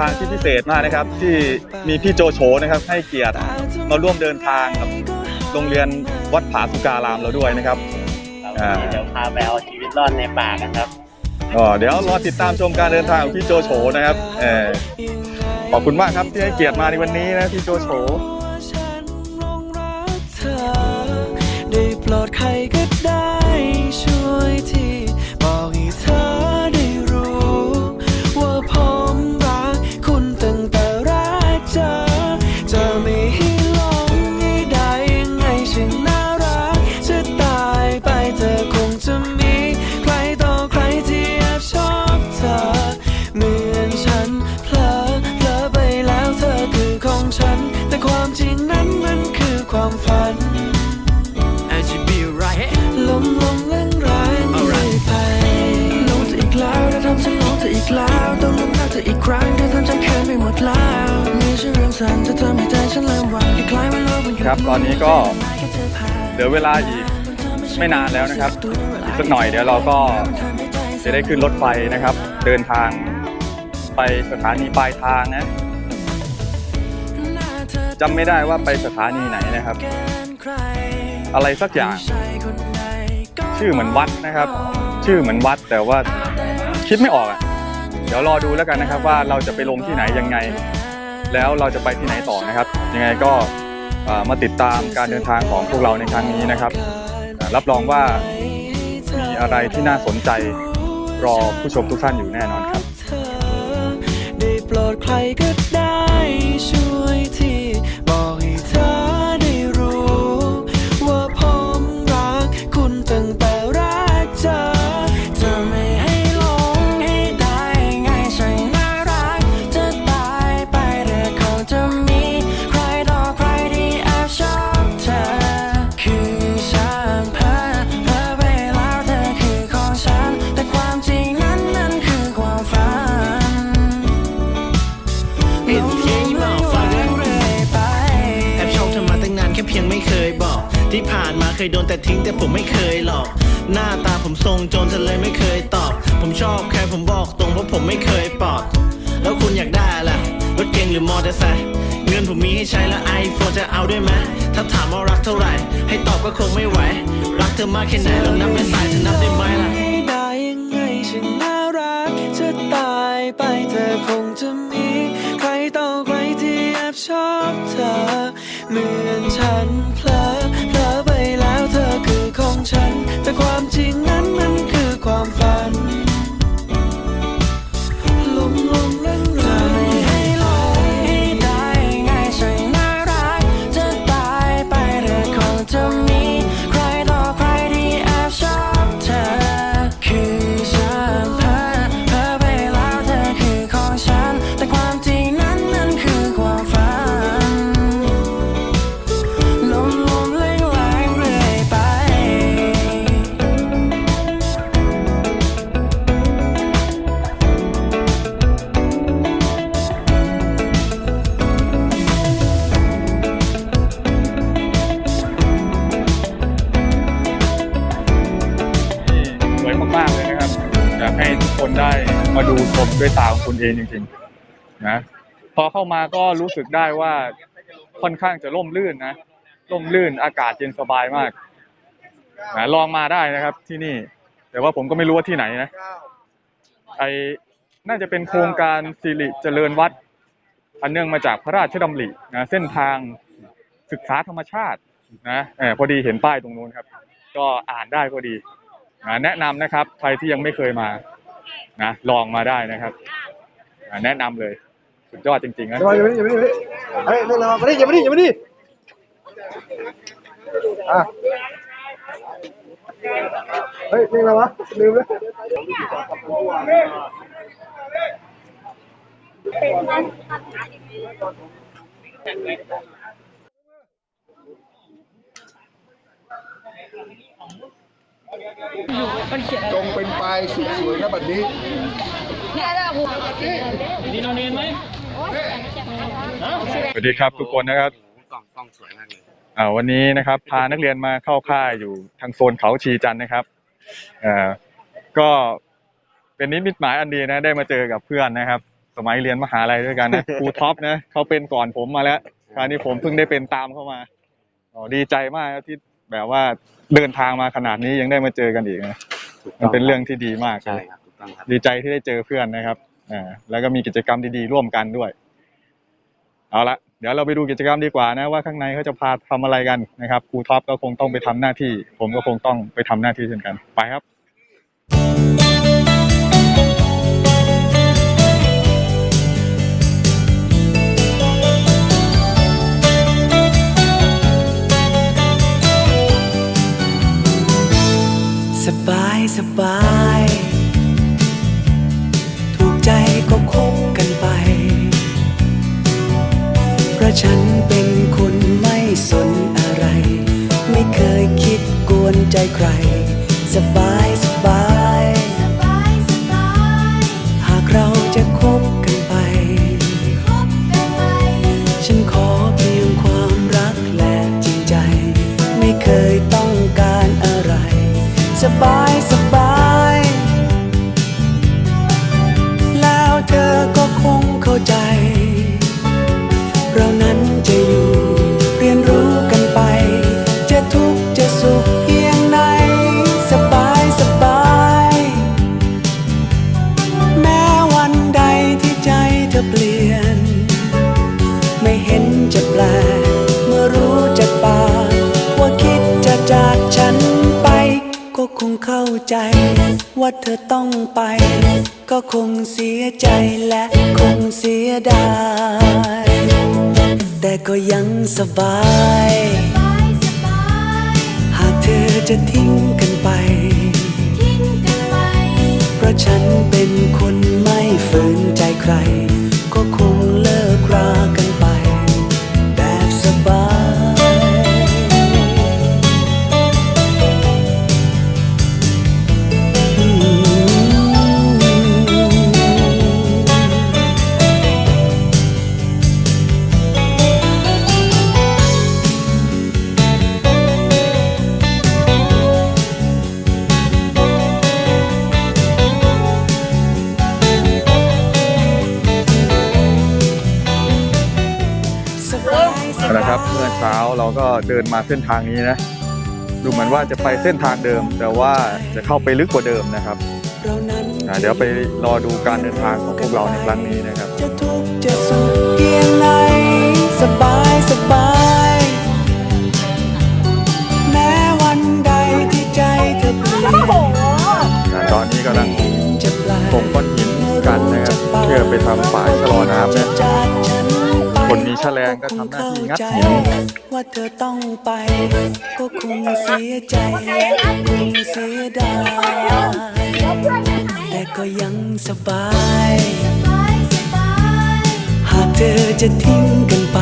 ทางที่พิเศษมากนะครับ ที่มีพี่โจโฉนะครับ ให้เกียรติมาร่วมเดินทางกับโรงเรียนวัดผาสุการามเราด้วยนะครับอ่าเดี๋ยวพาไปเอาชีวิตรอดในป่ากันครับก็เดี๋ยวรอติดตามชมการเดินทางของพี่โจโฉนะครับเออขอบคุณมากครับที่ให้เกียรติมาในวันนี้นะพี่โจโฉฉั ครั้งเธอทำฉันแค้นไปหมดแล้วมีชื่อเรื่องสั้นจะทำให้ใจฉันเริ่มหวั่นคล้ายว่าโลกมันครับตอนนี้ก็เหลือเวลาอีกไม่นานแล้วนะครับอีกสักหน่อยเดี๋ยวเราก็จะได้ขึ้นรถไฟนะครับ เดินทางไปสถานีปลายทางนะจำไม่ได้ว่าไปสถานีไหนนะครับ อะไรสักอย่าง ชื่อเหมือนวัดนะครับ ชื่อเหมือนวัดแต่ว่าคิดไม่ออกอะ เดี๋ยวรอดูแล้วกันนะครับว่าเราจะไปลงที่ไหนยังไง แล้วเราจะไปที่ไหนต่อนะครับ ยังไงก็มาติดตามการเดินทางของพวกเราในครั้งนี้นะครับ รับรองว่ามีอะไรที่น่าสนใจรอผู้ชมทุกท่านอยู่แน่นอนครับได้โปรดใครก็ได้ช่วยเธอ ผมทรงโจรเธอเลยไม่เคยตอบ ผมชอบใครผมบอกตรงเพราะผมไม่เคยปลอดแล้วคุณอยากได้ล่ะรรถเก๋งหรือมอเตอร์ไซค์เงินผมมีให้ใช้แล้วไอโฟนจะเอาด้วยไหมถ้าถามว่ารักเท่าไหร่ ให้ตอบก็คงไม่ไหว รักเธอมากแค่ไหนลองนับเป็นสายเธอนับได้ไหมล่ะ ให้ได้ยังไงฉันน่ารักจะตายไป ฉัน แต่ความจริงนั้นมันคือ มาดูชมด้วยตาของคุณเองจริงๆนะพอเข้ามาก็รู้สึกได้ว่าค่อนข้างจะร่มรื่นนะร่มรื่นอากาศเย็นสบายมากนะลองมาได้นะครับที่นี่ แต่ว่าผมก็ไม่รู้ว่าที่ไหนนะไอน่าจะเป็นโครงการสิริเจริญวัดอันเนื่องมาจากพระราชดำรินะเส้นทางศึกษาธรรมชาตินะอพอดีเห็นป้ายตรงนู้นครับ ก็อ่านได้พอดีอ่าแนะนำนะครับใครที่ยังไม่เคยมา นะลองมาได้นะครับอ่าแนะนำเลย สุดยอดจริงๆนะ อย่ามาอย่ามาอย่ามาอย่ามาเฮ้ยนี่เรามาดิอย่ามาดิอย่ามาดิอะเฮ้ยนี่เราวะลืมเลย จงเป็นปลายสุดสวยนะบัดนี้สวัสดีครับทุกคนนะครับกล้องกล้องสวยมากเลยอ่าวันนี้นะครับ พานักเรียนมาเข้าค่ายอยู่ทางโซนเขาชีจันทร์นะครับอ่าก็เป็นนิมิตหมายอันดีนะ ได้มาเจอกับเพื่อนนะครับ สมัยเรียนมหาลัยด้วยกันนะครูท็อปนะเขาเป็นก่อนผมมาแล้วคราวนี้ผมเพิ่งได้เป็นตามเข้ามาอ๋อดีใจมากครับที่ แบบว่าเดินทางมาขนาดนี้ยังได้มาเจอกันอีกนะถูกมันเป็นเรื่องที่ดีมากใช่เลยครับถูกต้องครับดีใจที่ได้เจอเพื่อนนะครับอ่าแล้วก็มีกิจกรรมดีๆร่วมกันด้วย เอาละเดี๋ยวเราไปดูกิจกรรมดีกว่านะว่าข้างในเขาจะพาทำอะไรกันนะครับครูท็อปก็คงต้องไปทำหน้าที่ ผมก็คงต้องไปทำหน้าที่เช่นกัน ไปครับ บายสบาย ถูกใจก็คบกันไป เพราะฉันเป็นคนไม่สนอะไร ไม่เคยคิดกวนใจใคร สบายสบาย สบาย เธอต้องไป ก็คงเสียใจและคงเสียดาย แต่ก็ยังสบาย หากเธอจะทิ้งกันไป เพราะฉันเป็นคนไม่ฝืนใจใคร ก็คงเลิก มาเส้นทางนี้นะ ดูเหมือนว่าจะไปเส้นทางเดิม แต่ว่าจะเข้าไปลึกกว่าเดิมนะครับเรานั้นอ่าเดี๋ยวไปรอดูการเดินทางของพวกเราในครั้งนี้นะครับจะทุกข์จะสุขเพียงไหนสบายสบายแม้วันใดที่ใจเธอเปลี่ยนอ่าตอนนี้กำลังไม่เห็นจะแปลกส่งก้อนหินกันนะครับเพื่อไปทำฝายชะลอน้ำนะจากฉันไป คนมีแฉลงก็ทำหน้าที่งัดหินว่าเธอต้องไป ก็คงเสียใจและคงเสียดายแต่ก็ยังสบาย หากเธอจะทิ้งกันไป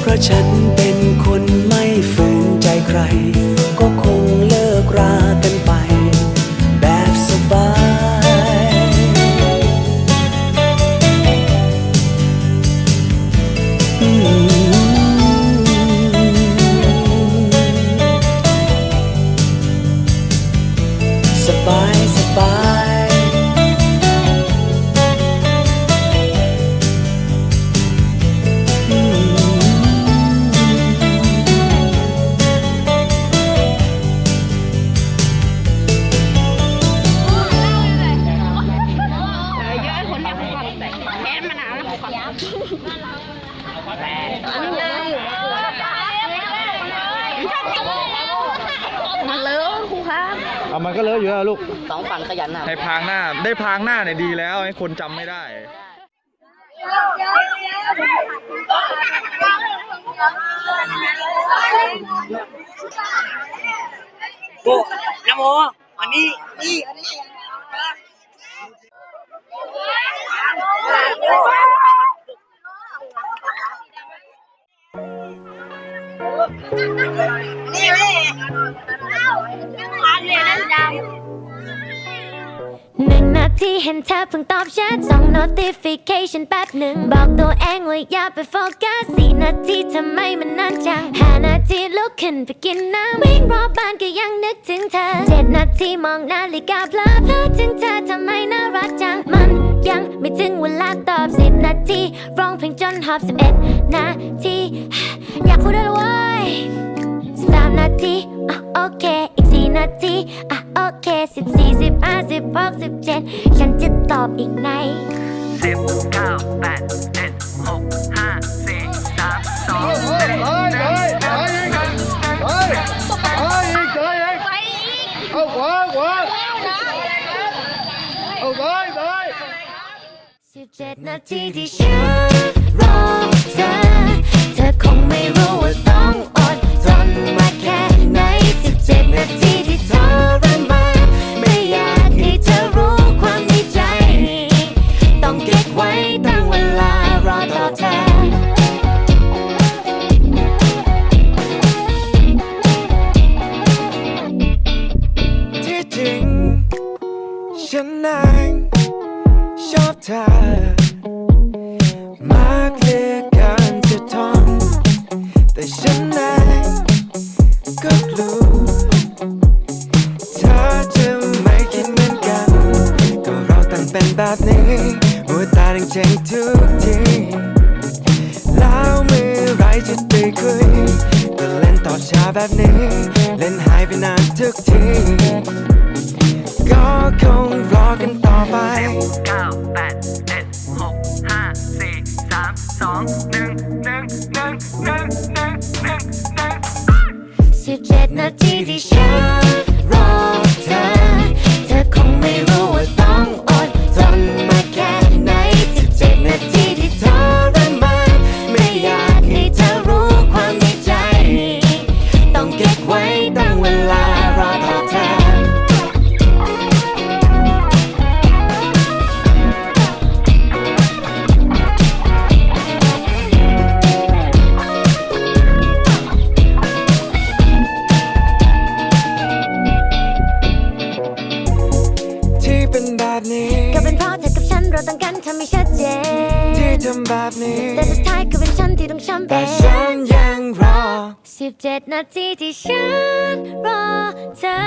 เพราะฉันเป็นคนไม่ฝืนใจใคร ก็คง อะอยู่แล้วลูก สองฝั่งขยันหน่ะให้พรางหน้าได้พรางหน้าเนี่ยดีแล้วให้คนจำไม่ได้นโมอันนี้นี่ หนึ่งนาทีเห็นเธอเพิ่งตอบแชทส่ง notification แป๊บหนึ่งบอกตัวเองว่าอย่าไปโฟกัสสี่นาทีทำไมมันนานจังห้านาทีลุกขึ้นไปกินน้ำวิ่งรอบบ้านก็ยังนึกถึงเธอเจ็ดนาทีมองนาฬิกาเพลอเพลอถึงเธอทำไมน่ารักจังมันยังไม่ถึงเวลาตอบสิบนาทีร้องเพลงจนหอบสิบเอ็ดนาทีอยากพูดด้วยเว้ยสามนาทีอะโอเคอีกสี่นาทีอะ โอเคสิบสี่สิบห้าสิบหกสิบเจ็ดฉันจะตอบอีกในสิบเก้าแปดเจ็ดหกห้าสี่สามสองเฮ้ยเฮ้ยเฮ้ยเฮ้ยเฮ้ยเฮ้ยอีกเฮ้ยอีกไปอีกเอาขวาขวาแล้วนะเอาซ้ายซ้ายสิบเจ็ดนาทีที่ฉัน แบบนี้หัวตาแดงๆทุกทีแล้วเมื่อไรจะได้คุยก็เล่นตอช้าแบบนี้ เล่นหายไปนานทุกที ก็คงรอกันต่อไปเก้าแปดเจ็ดหกห้าสี่สามสองหนึ่งหนึ่งหนึ่งหนึ่งหนึ่งหนึ่ง To sujet na TV show. แต่สุดท้ายก็เป็นฉันที่ต้องช้ำแต่ฉันยังรอ 17 นาทีที่ฉันรอเธอ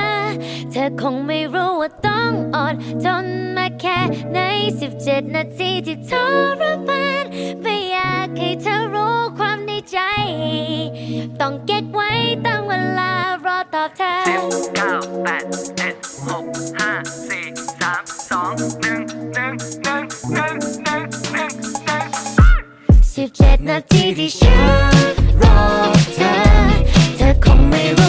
เธอคงไม่รู้ว่าต้องอดทนมาแค่ใน 17 นาทีที่ทรมานไม่อยากให้เธอรู้ความในใจ ต้องเก็บไว้ตั้งเวลารอตอบเธอ สิบเก้าแปดเจ็ดห 17 นาทีที่ฉันรอเธอ เธอคงไม่รู้